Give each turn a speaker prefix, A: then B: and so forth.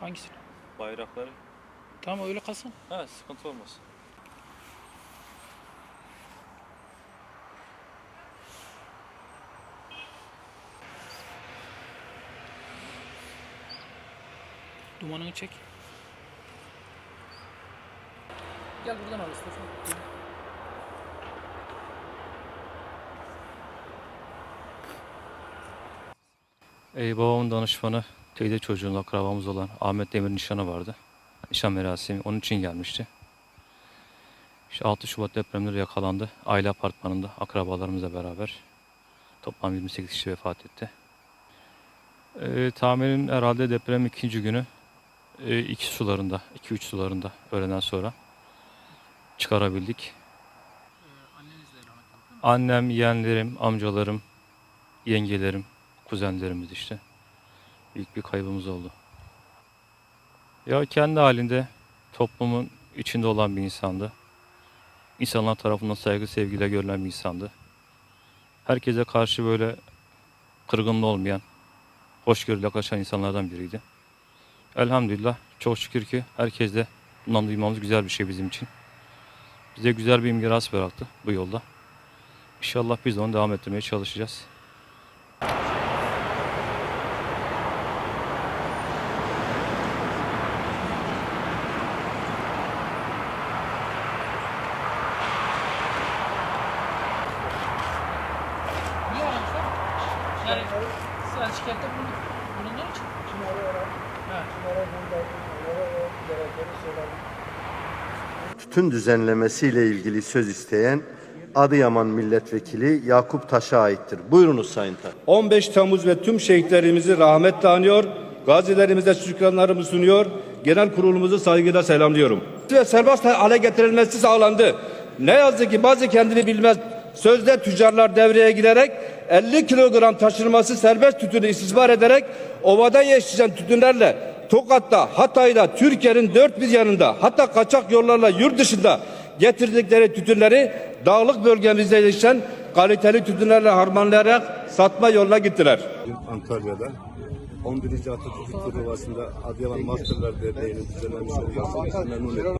A: Hangisini?
B: Bayrakları.
A: Tamam öyle kalsın.
B: Ha sıkıntı olmaz.
A: Dumanını çek. Gel buradan al. Gel.
B: Ee, babamın danışmanı teyze çocuğun akrabamız olan Ahmet Demir nişanı vardı. Nişan merasimi onun için gelmişti. İşte 6 Şubat depremleri yakalandı. Aile apartmanında akrabalarımızla beraber. Toplam 28 kişi vefat etti. Ee, tahminin herhalde deprem ikinci günü 2 sularında, 2-3 sularında öğleden sonra çıkarabildik. Annem, yeğenlerim, amcalarım, yengelerim, kuzenlerimiz işte. Büyük bir kaybımız oldu. Ya kendi halinde toplumun içinde olan bir insandı. İnsanlar tarafından saygı sevgiyle görülen bir insandı. Herkese karşı böyle kırgınlı olmayan, hoşgörüyle yaklaşan insanlardan biriydi. Elhamdülillah çok şükür ki herkes de bundan duymamız güzel bir şey bizim için. Bize güzel bir miras bıraktı bu yolda. İnşallah biz de onu devam ettirmeye çalışacağız.
A: Yani sen şikayette bulundun. Bulunduğun için. Ha.
C: tütün düzenlemesiyle ilgili söz isteyen Adıyaman Milletvekili Yakup Taş'a aittir. Buyurunuz Sayın Taş.
D: 15 Temmuz ve tüm şehitlerimizi rahmetle anıyor. Gazilerimize şükranlarımı sunuyor. Genel kurulumuzu saygıyla selamlıyorum. Ve serbest hale getirilmesi sağlandı. Ne yazık ki bazı kendini bilmez sözde tüccarlar devreye girerek 50 kilogram taşınması serbest tütünü istismar ederek ovada yetişen tütünlerle Tokat'ta, Hatay'da, Türkiye'nin dört bir yanında hatta kaçak yollarla yurt dışında getirdikleri tütünleri dağlık bölgemizde yetişen kaliteli tütünlerle harmanlayarak satma yoluna gittiler.
E: Antalya'da 11. Atatürk Turnuvası'nda Adıyaman Masterlar Derneği'nin düzenlemiş olması memnun ettim.